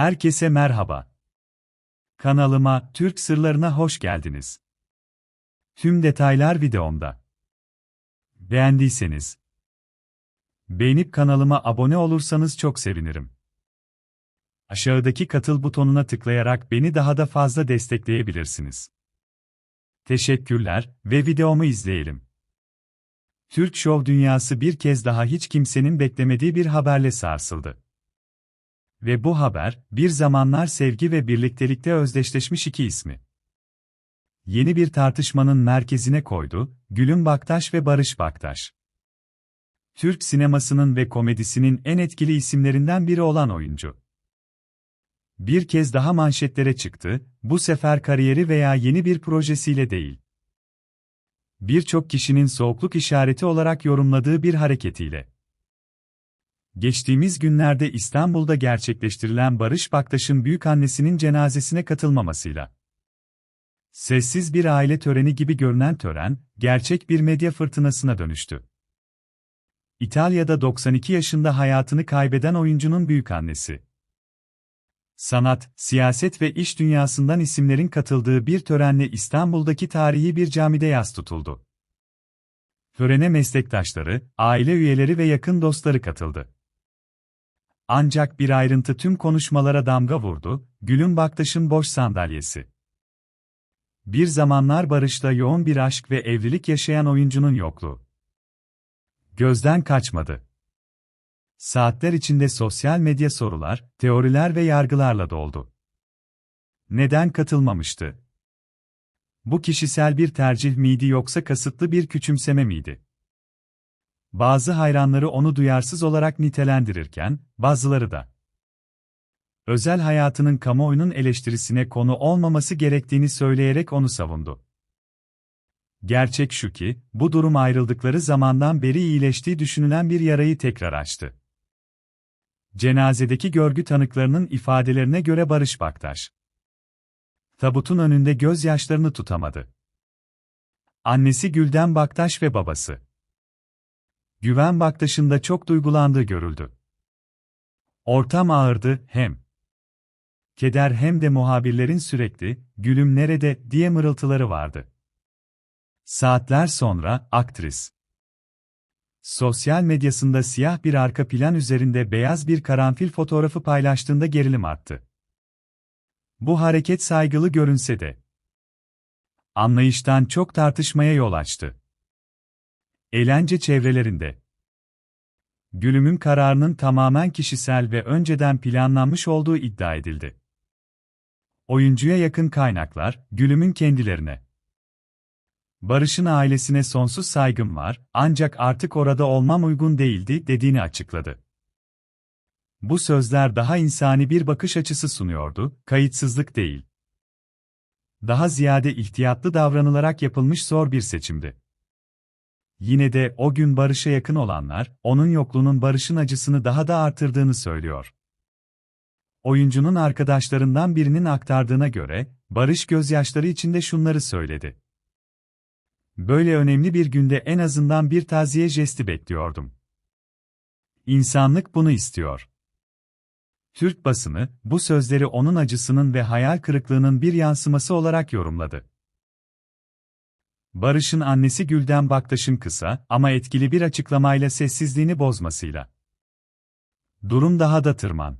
Herkese merhaba. Kanalıma Türk Sırlarına hoş geldiniz. Tüm detaylar videomda. Beğendiyseniz beğenip kanalıma abone olursanız çok sevinirim. Aşağıdaki katıl butonuna tıklayarak beni daha da fazla destekleyebilirsiniz. Teşekkürler ve videomu izleyelim. Türk şov dünyası bir kez daha hiç kimsenin beklemediği bir haberle sarsıldı. Ve bu haber, bir zamanlar sevgi ve birliktelikte özdeşleşmiş iki ismi. Yeni bir tartışmanın merkezine koydu, Gülüm Baktaş ve Barış Baktaş. Türk sinemasının ve komedisinin en etkili isimlerinden biri olan oyuncu. Bir kez daha manşetlere çıktı, bu sefer kariyeri veya yeni bir projesiyle değil. Birçok kişinin soğukluk işareti olarak yorumladığı bir hareketiyle. Geçtiğimiz günlerde İstanbul'da gerçekleştirilen Barış Baktaş'ın büyükannesinin cenazesine katılmamasıyla. Sessiz bir aile töreni gibi görünen tören, gerçek bir medya fırtınasına dönüştü. İtalya'da 92 yaşında hayatını kaybeden oyuncunun büyükannesi. Sanat, siyaset ve iş dünyasından isimlerin katıldığı bir törenle İstanbul'daki tarihi bir camide yas tutuldu. Törene meslektaşları, aile üyeleri ve yakın dostları katıldı. Ancak bir ayrıntı tüm konuşmalara damga vurdu, Gülün Baktaş'ın boş sandalyesi. Bir zamanlar Barış'la yoğun bir aşk ve evlilik yaşayan oyuncunun yokluğu. Gözden kaçmadı. Saatler içinde sosyal medya sorular, teoriler ve yargılarla doldu. Neden katılmamıştı? Bu kişisel bir tercih miydi yoksa kasıtlı bir küçümseme miydi? Bazı hayranları onu duyarsız olarak nitelendirirken, bazıları da özel hayatının kamuoyunun eleştirisine konu olmaması gerektiğini söyleyerek onu savundu. Gerçek şu ki, bu durum ayrıldıkları zamandan beri iyileştiği düşünülen bir yarayı tekrar açtı. Cenazedeki görgü tanıklarının ifadelerine göre Barış Baktaş, tabutun önünde gözyaşlarını tutamadı. Annesi Gülden Baktaş ve babası Güven Baktaş'ın çok duygulandığı görüldü. Ortam ağırdı, hem keder hem de muhabirlerin sürekli, gülüm nerede, diye mırıltıları vardı. Saatler sonra, aktris. Sosyal medyasında siyah bir arka plan üzerinde beyaz bir karanfil fotoğrafı paylaştığında gerilim arttı. Bu hareket saygılı görünse de, anlayıştan çok tartışmaya yol açtı. Eğlence çevrelerinde. Gülüm'ün kararının tamamen kişisel ve önceden planlanmış olduğu iddia edildi. Oyuncuya yakın kaynaklar, Gülüm'ün kendilerine. Barış'ın ailesine sonsuz saygım var, ancak artık orada olmam uygun değildi dediğini açıkladı. Bu sözler daha insani bir bakış açısı sunuyordu, kayıtsızlık değil. Daha ziyade ihtiyatlı davranılarak yapılmış zor bir seçimdi. Yine de o gün Barış'a yakın olanlar, onun yokluğunun Barış'ın acısını daha da artırdığını söylüyor. Oyuncunun arkadaşlarından birinin aktardığına göre, Barış gözyaşları içinde şunları söyledi. Böyle önemli bir günde en azından bir taziye jesti bekliyordum. İnsanlık bunu istiyor. Türk basını, bu sözleri onun acısının ve hayal kırıklığının bir yansıması olarak yorumladı. Barış'ın annesi Gülden Baktaş'ın kısa ama etkili bir açıklamayla sessizliğini bozmasıyla. Durum daha da tırman.